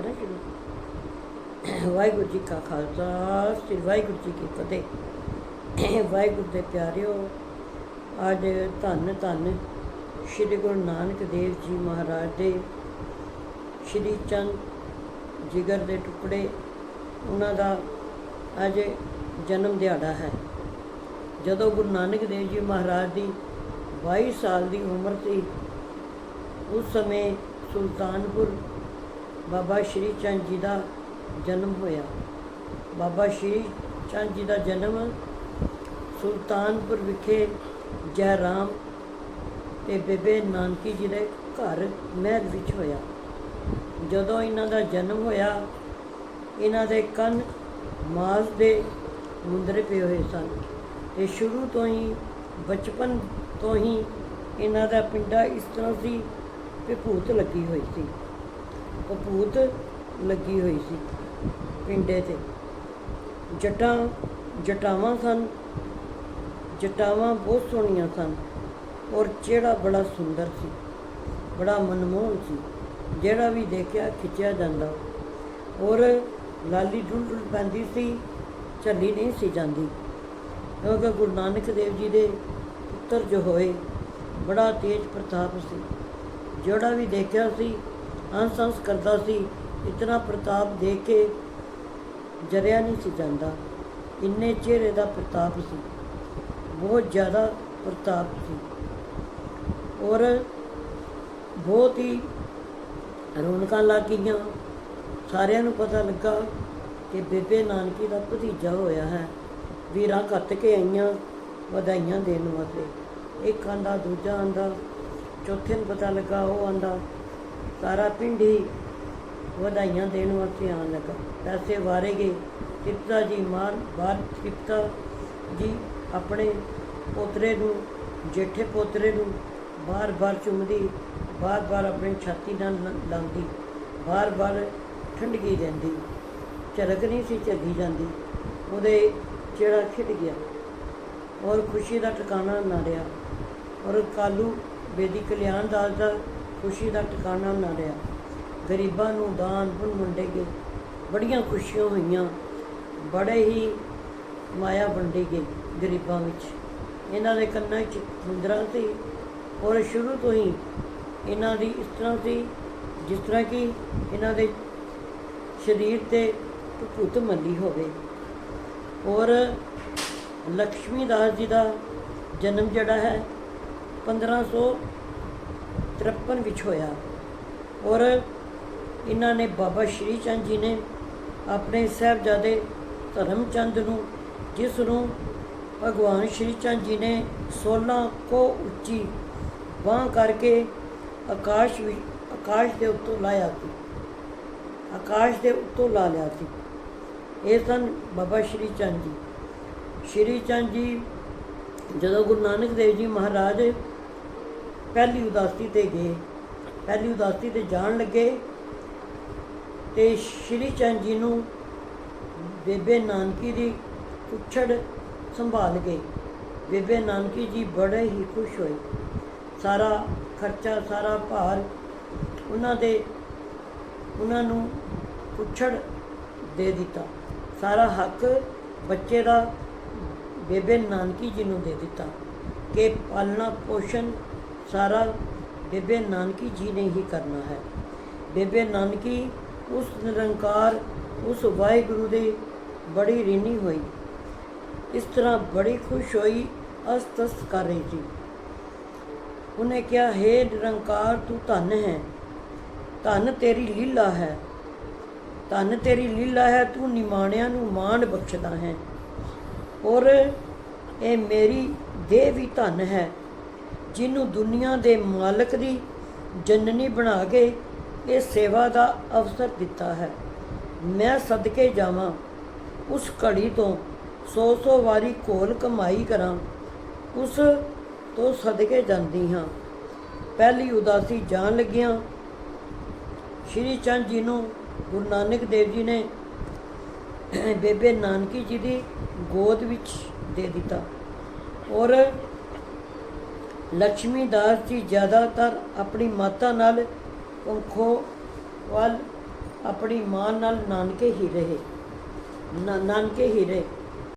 ਕਰਾਂ ਸ਼ੁਰੂ ਵਾਹਿਗੁਰੂ ਜੀ ਕਾ ਖਾਲਸਾ, ਸ੍ਰੀ ਵਾਹਿਗੁਰੂ ਜੀ ਕੀ ਫਤਿਹ। ਵਾਹਿਗੁਰੂ ਦੇ ਪਿਆਰਿਓ, ਅੱਜ ਧੰਨ ਧੰਨ ਸ੍ਰੀ ਗੁਰੂ ਨਾਨਕ ਦੇਵ ਜੀ ਮਹਾਰਾਜ ਦੇ ਸ਼੍ਰੀ ਚੰਦ ਜਿਗਰ ਦੇ ਟੁਕੜੇ, ਉਹਨਾਂ ਦਾ ਅੱਜ ਜਨਮ ਦਿਹਾੜਾ ਹੈ। ਜਦੋਂ ਗੁਰੂ ਨਾਨਕ ਦੇਵ ਜੀ ਮਹਾਰਾਜ ਦੀ 22 ਸਾਲ ਦੀ ਉਮਰ ਸੀ, ਉਸ ਸਮੇਂ ਸੁਲਤਾਨਪੁਰ ਬਾਬਾ ਸ਼੍ਰੀ ਚੰਦ ਜੀ ਦਾ ਜਨਮ ਹੋਇਆ। ਬਾਬਾ ਸ਼੍ਰੀ ਚੰਦ ਜੀ ਦਾ ਜਨਮ ਸੁਲਤਾਨਪੁਰ ਵਿਖੇ ਜੈ ਰਾਮ ਤੇ ਬੇਬੇ ਨਾਨਕੀ ਜੀ ਦੇ ਘਰ ਮਹਿਲ ਵਿੱਚ ਹੋਇਆ। ਜਦੋਂ ਇਹਨਾਂ ਦਾ ਜਨਮ ਹੋਇਆ, ਇਹਨਾਂ ਦੇ ਕੰਨ ਮਾਸ ਦੇ ਮੁੰਦਰੇ ਪਏ ਹੋਏ ਸਨ ਤੇ ਸ਼ੁਰੂ ਤੋਂ ਹੀ, ਬਚਪਨ ਤੋਂ ਹੀ ਇਹਨਾਂ ਦਾ ਪਿੰਡਾ ਇਸ ਤਰ੍ਹਾਂ ਸੀ ਕਿ ਭੂਤ ਲੱਗੀ ਹੋਈ ਸੀ। ਉਹ ਭੂਤ ਲੱਗੀ ਹੋਈ ਸੀ ਪਿੰਡੇ ਤੇ। ਜਟਾਂ, ਜਟਾਵਾਂ ਸਨ। ਜਟਾਵਾਂ ਬਹੁਤ ਸੋਹਣੀਆਂ ਸਨ ਔਰ ਚਿਹਰਾ ਬੜਾ ਸੁੰਦਰ ਸੀ, ਬੜਾ ਮਨਮੋਹਨ ਸੀ। ਜਿਹੜਾ ਵੀ ਦੇਖਿਆ, ਖਿੱਚਿਆ ਜਾਂਦਾ। ਔਰ ਲਾਲੀ ਡੁੱਲ ਡੁੱਲ ਪੈਂਦੀ ਸੀ, ਝੱਲੀ ਨਹੀਂ ਸੀ ਜਾਂਦੀ। ਕਿਉਂਕਿ ਗੁਰੂ ਨਾਨਕ ਦੇਵ ਜੀ ਦੇ ਪੁੱਤਰ ਜੋ ਹੋਏ, ਬੜਾ ਤੇਜ ਪ੍ਰਤਾਪ ਸੀ। ਜਿਹੜਾ ਵੀ ਦੇਖਿਆ ਸੀ ਹੰਸ ਹੰਸ ਕਰਦਾ ਸੀ। ਇਤਨਾ ਪ੍ਰਤਾਪ ਦੇ ਕੇ ਜਰਿਆ ਨਹੀਂ ਸੀ ਜਾਂਦਾ। ਇੰਨੇ ਚਿਹਰੇ ਦਾ ਪ੍ਰਤਾਪ ਸੀ। ਬਹੁਤ ਜ਼ਿਆਦਾ ਪ੍ਰਤਾਪ ਸੀ। ਔਰ ਬਹੁਤ ਹੀ ਰੌਣਕਾਂ ਲੱਗ ਗਈਆਂ। ਸਾਰਿਆਂ ਨੂੰ ਪਤਾ ਲੱਗਾ ਕਿ ਬੇਬੇ ਨਾਨਕੀ ਦਾ ਭਤੀਜਾ ਹੋਇਆ ਹੈ। ਵੀਰਾਂ ਕੱਤ ਕੇ ਆਈਆਂ, ਵਧਾਈਆਂ ਦੇਣ ਵਾਸਤੇ। ਇੱਕ ਆਂਦਾ, ਦੂਜਾ ਆਂਦਾ, ਚੌਥੇ ਨੂੰ ਪਤਾ ਲੱਗਾ, ਉਹ ਆਂਦਾ ਸਾਰਾ ਪਿੰਡ ਹੀ ਵਧਾਈਆਂ ਦੇਣ ਵਾਸਤੇ ਆਉਣ ਲੱਗਾ। ਪੈਸੇ ਵਾਰੇ ਗਏ। ਤ੍ਰਿਪਤਾ ਜੀ ਮਾਰ, ਬਾਹਰ ਤ੍ਰਿਪਤਾ ਜੀ ਆਪਣੇ ਪੋਤਰੇ ਨੂੰ, ਜੇਠੇ ਪੋਤਰੇ ਨੂੰ ਬਾਰ-ਬਾਰ ਚੁੰਮਦੀ ਬਾਰ-ਬਾਰ ਆਪਣੀ ਛਾਤੀ ਨਾਲ ਲ- ਲਾਉਂਦੀ ਬਾਰ-ਬਾਰ ਠੰਡਗੀ ਦਿੰਦੀ, ਝਲਕ ਨਹੀਂ ਸੀ ਝੱਗੀ ਜਾਂਦੀ। ਉਹਦੇ ਚਿਹਰਾ ਖਿੜ ਗਿਆ ਔਰ ਖੁਸ਼ੀ ਦਾ ਟਿਕਾਣਾ ਨਾ ਰਿਹਾ। ਔਰ ਕਾਲੂ ਬੇਦੀ ਕਲਿਆਣ ਦਾਸ ਦਾ ਖੁਸ਼ੀ ਦਾ ਟਿਕਾਣਾ ਨਾ ਰਿਹਾ। ਗਰੀਬਾਂ ਨੂੰ ਦਾਨ ਪੁੰਨ ਵੰਡੇ ਗਏ। ਬੜੀਆਂ ਖੁਸ਼ੀਆਂ ਹੋਈਆਂ। ਬੜੇ ਹੀ ਮਾਇਆ ਵੰਡੀ ਗਈ ਗਰੀਬਾਂ ਵਿੱਚ। ਇਹਨਾਂ ਦੇ ਕੰਨਾਂ 'ਚ ਮੁੰਦਰਾਂ ਸੀ ਔਰ ਸ਼ੁਰੂ ਤੋਂ ਹੀ ਇਹਨਾਂ ਦੀ ਇਸ ਤਰ੍ਹਾਂ ਸੀ ਜਿਸ ਤਰ੍ਹਾਂ ਕਿ ਇਹਨਾਂ ਦੇ ਸਰੀਰ ਤੇ ਭੁੱਤ ਮੱਲੀ ਹੋਵੇ। ਔਰ ਲక్ష్ਮੀ ਦਾਸ ਜੀ ਦਾ ਜਨਮ ਜਿਹੜਾ ਹੈ 1553 ਵਿੱਚ ਹੋਇਆ। ਔਰ ਇਹਨਾਂ ਨੇ ਬਾਬਾ ਸ਼੍ਰੀ ਚੰਦ ਜੀ ਨੇ ਆਪਣੇ ਸਾਹਿਬਜ਼ਾਦੇ ਧਰਮਚੰਦ ਨੂੰ, ਜਿਸ ਨੂੰ ਭਗਵਾਨ ਸ਼੍ਰੀ ਚੰਦ ਜੀ ਨੇ 16 ਕੋ ਉੱਚੀ ਬਾਂਹ ਕਰਕੇ ਆਕਾਸ਼ ਵੀ, ਆਕਾਸ਼ ਦੇ ਉੱਤੋਂ ਲਾਇਆ ਸੀ। ਆਕਾਸ਼ ਦੇ ਉੱਤੋਂ ਲਾ ਲਿਆ ਸੀ। ਇਹ ਸਨ ਬਾਬਾ ਸ਼੍ਰੀ ਚੰਦ ਜੀ। ਸ਼੍ਰੀ ਚੰਦ ਜੀ ਜਦੋਂ ਗੁਰੂ ਨਾਨਕ ਦੇਵ ਜੀ ਮਹਾਰਾਜ ਪਹਿਲੀ ਉਦਾਸੀ ਤੇ ਗਏ। ਪਹਿਲੀ ਉਦਾਸੀ ਤੇ ਜਾਣ ਲੱਗੇ ਤੇ ਸ਼੍ਰੀ ਚੰਦ ਜੀ ਨੂੰ ਬੇਬੇ ਨਾਨਕੀ ਦੀ ਕੁੱਛੜ ਸੰਭਾਲ ਗਏ। ਬੇਬੇ ਨਾਨਕੀ ਜੀ ਬੜੇ ਹੀ ਖੁਸ਼ ਹੋਏ। ਸਾਰਾ ਖਰਚਾ, ਸਾਰਾ ਭਾਰ ਉਹਨਾਂ ਦੇ, ਉਹਨਾਂ ਨੂੰ ਕੁੱਛੜ ਦੇ ਦਿੱਤਾ। ਸਾਰਾ ਹੱਕ ਬੱਚੇ ਦਾ ਬੇਬੇ ਨਾਨਕੀ ਜੀ ਨੂੰ ਦੇ ਦਿੱਤਾ ਕਿ ਪਾਲਣਾ ਪੋਸ਼ਣ ਸਾਰਾ ਬੇਬੇ ਨਾਨਕੀ ਜੀ ਨੇ ਹੀ ਕਰਨਾ ਹੈ। ਬੇਬੇ ਨਾਨਕੀ ਉਸ ਨਿਰੰਕਾਰ, ਉਸ ਵਾਹਿਗੁਰੂ ਦੇ ਬੜੀ ਰੀਨੀ ਹੋਈ। ਇਸ ਤਰ੍ਹਾਂ ਬੜੀ ਖੁਸ਼ ਹੋਈ, ਅਸਤਸ ਕਰ ਰਹੀ ਸੀ। ਉਹਨੇ ਕਿਹਾ, ਹੈ ਨਿਰੰਕਾਰ, ਤੂੰ ਧਨ ਹੈ। ਧਨ ਤੇਰੀ ਲੀਲਾ ਹੈ। ਧਨ ਤੇਰੀ ਲੀਲਾ ਹੈ, ਤੂੰ ਨਿਮਾਣਿਆਂ ਨੂੰ ਮਾਣ ਬਖਸ਼ਦਾ ਹੈ। ਔਰ ਇਹ ਮੇਰੀ ਦੇਹ ਵੀ ਧਨ ਹੈ। ਜਿਹਨੂੰ ਦੁਨੀਆ ਦੇ ਮਾਲਕ ਦੀ ਜਨਨੀ ਬਣਾ ਕੇ ਇਹ ਸੇਵਾ ਦਾ ਅਵਸਰ ਦਿੱਤਾ ਹੈ। ਮੈਂ ਸਦਕੇ ਜਾਵਾਂ, ਉਸ ਘੜੀ ਤੋਂ ਸੌ ਸੌ ਵਾਰੀ ਕੋਲ ਕਮਾਈ ਕਰਾਂ, ਉਸ ਤੋਂ ਸਦਕੇ ਜਾਂਦੀ ਹਾਂ। ਪਹਿਲੀ ਉਦਾਸੀ ਜਾਣ ਲੱਗਿਆਂ ਸ਼੍ਰੀ ਚੰਦ ਜੀ ਨੂੰ ਗੁਰੂ ਨਾਨਕ ਦੇਵ ਜੀ ਨੇ ਬੇਬੇ ਨਾਨਕੀ ਜੀ ਦੀ ਗੋਦ ਵਿੱਚ ਦੇ ਦਿੱਤਾ ਔਰ ਲక్ష్ਮੀ ਦਾਸ ਜੀ ਜ਼ਿਆਦਾਤਰ ਆਪਣੀ ਮਾਤਾ ਨਾਲ ਪੰਖੋ ਵੱਲ, ਆਪਣੀ ਮਾਂ ਨਾਲ ਨਾਨਕੇ ਹੀ ਰਹੇ। ਨਾਨਕੇ ਹੀ ਰਹੇ।